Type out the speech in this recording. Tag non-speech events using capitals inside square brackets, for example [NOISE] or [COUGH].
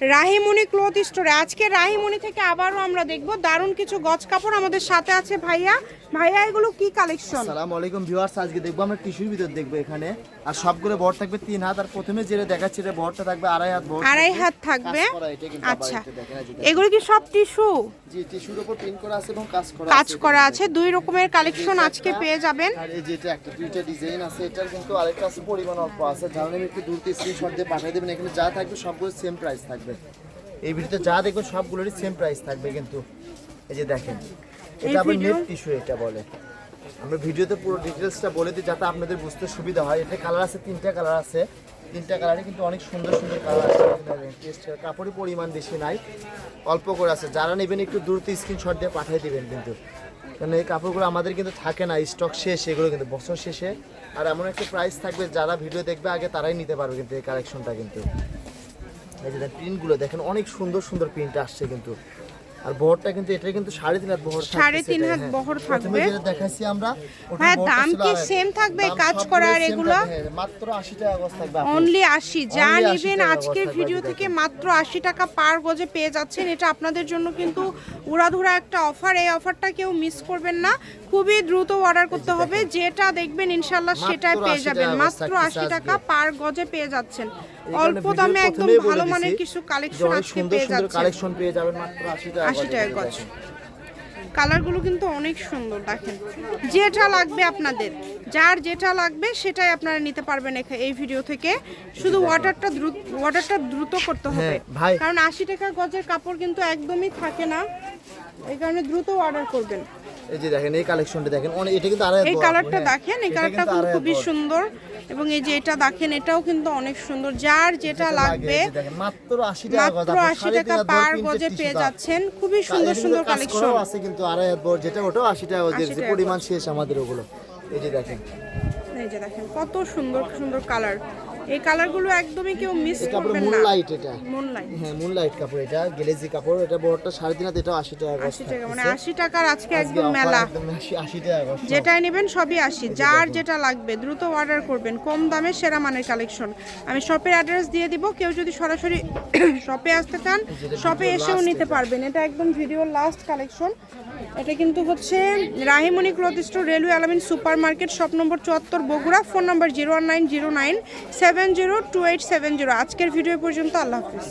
Rahimoni cloth স্টোরে। আজকে রাহিমণি থেকে আবারও আমরা দেখব। দারুণ কিছু গজ কাপড় আমাদের সাথে আছে ভাইয়া। ভাইয়া এগুলো কি কালেকশন আসসালামু আলাইকুম ভিউয়ার্স আজকে দেখব আমরা টিস্যুর ভিতর দেখব এখানে। আর সবগুলো বড় থাকবে তিন হাত আর প্রথমে যেটা দেখাচ্ছি এটা বড়টা থাকবে আড়াই হাত বড় আড়াই হাত থাকবে? আচ্ছা। এগুলো কি সব টিস্যু? জি টিস্যুর উপর প্রিন্ট করা আছে এবং কাজ করা কাজ আছে। করা আছে দুই রকমের কালেকশন আজকে পেয়ে যাবেন। আর এই যেটা একটা দুইটা ডিজাইন আছে এটার কিন্তু আরেকটা আছে পরিমাণ অল্প আছে। যার আমি একটু দূরতে স্ক্রিনশট দিয়ে পাঠিয়ে দেবেন। এখানে যা থাকবে সবগুলো সেম প্রাইস থাকবে। এই ভিডিওতে যা দেখবেন সবগুলোরই সেম প্রাইস থাকবে কিন্তু। এই যে দেখেন এটা আবার নেট টিস্যু এটা বলে। আমরা ভিডিওতে পুরো ডিটেলসটা বলে দিই যাতে আপনাদের বুঝতে সুবিধা হয়। এটা কালার আছে তিনটা কালার আছে। তিনটা কালারে কিন্তু অনেক সুন্দর সুন্দর কালার আছে। কাপড়ের পরিমাণ বেশি নাই অল্প করে আছে। যারা নেবেন একটু দ্রুত স্ক্রিনশট দিয়ে পাঠিয়ে দেবেন কিন্তু। কারণ এই কাপড়গুলো আমাদের কিন্তু থাকে না স্টক শেষ এগুলো কিন্তু বছর শেষে। আর এমন একটা প্রাইস থাকবে যারা ভিডিও দেখবে আগে তারাই নিতে পারবে কিন্তু এই কালেকশনটা কিন্তু। এই যে প্রিন্টগুলো দেখেন অনেক সুন্দর সুন্দর প্রিন্ট আসছে কিন্তু। আর বহরটা কিন্তু এটা কিন্তু সাড়ে তিন হাত বহর সাড়ে তিন হাত হ্যাঁ। বহর থাকবে। যেটা দেখাচ্ছি আমরা হ্যাঁ, দাম কি same থাকবে? কাজ সবগুলোই করা আর same এগুলো? হ্যাঁ, মাত্র আশি টাকা গজ থাকবে অনলি আশি। যা নেবেন আজকের ভিডিও থেকে মাত্র আশি টাকা পার গজে পেয়ে যাচ্ছেন। এটা আপনাদের জন্য কিন্তু উড়াধুরা একটা অফার এই অফারটা কেউ মিস করবেন না। খুবই দ্রুত অর্ডার করতে হবে। যেটা দেখবেন ইনশাল্লাহ সেটাই পেয়ে যাবেন। মাত্র গজ আশি থাকতেছে টাকা পার গজে পেয়ে যাচ্ছেন। অল্প দামে একদম ভালো মানের কিছু কালেকশন আজকে পেয়ে যাচ্ছেন। কালেকশন পেয়ে যাবেন মাত্র আশি টাকা 80 টাকা গজ। কালারগুলো কিন্তু অনেক সুন্দর দেখেন। যেটা লাগবে আপনাদের যার যেটা লাগবে সেটাই আপনারা নিতে পারবেন এই ভিডিও থেকে। শুধু অর্ডারটা দ্রুত অর্ডারটা দ্রুত করতে হবে। হ্যাঁ, কারণ আশি টাকা গজের কাপড় কিন্তু একদমই থাকে না। এই কারণে দ্রুত অর্ডার করবেন। এই যে দেখেন এই কালেকশনটা দেখেন। অনেক এটা কিন্তু আড়াই এই কালারটা হ্যাঁ। দেখেন এই কালারটা কিন্তু খুবই সুন্দর। এবং এই যে এটা দেখেন এটাও কিন্তু অনেক সুন্দর। যার যেটা লাগবে মাত্র আশি টাকা গজ মাত্র আপু, আশি সাড়ে তিন টাকা পার গজে পেয়ে যাচ্ছেন। খুবই সুন্দর সুন্দর কালেকশন আছে কিন্তু আড়াই হাত বহর যেটা ওটাও আশি টাকা গজ 80 পরিমাণ শেষ আমাদের ওগুলো। এই যে দেখেন। এই যে দেখেন কত সুন্দর সুন্দর কালার এই কালারগুলো একদমই কেউ মিস এটা করবেন না। লাইট এটা। মুনলাইট হ্যাঁ মুন লাইট কাপড় এটা গ্লেজি কাপড়। এটা বড়টা সাড়ে তিন হাত আশি টাকা গজ আশি টাকা মানে থাকতেছে। আশি টাকার আজকে একদম মেলা। একদম টাকা যেটাই নেবেন সবই আসি যার যেটা লাগবে দ্রুত অর্ডার করবেন। কম দামে সেরা মানের কালেকশন আমি শপের অ্যাড্রেস দিয়ে দিব। কেউ যদি সরাসরি [COUGHS] শপে আসতে চান শপে এসেও নিতে পারবেন। এটা একদম ভিডিওর লাস্ট কালেকশন এটা কিন্তু হচ্ছে Rahimoni cloth store railway Alamin super market shop number চুয়াত্তর Bogura phone number zero one nine zero nine seven zero two eight seven zero. আজকের ভিডিও পর্যন্ত আল্লাহ হাফিজ।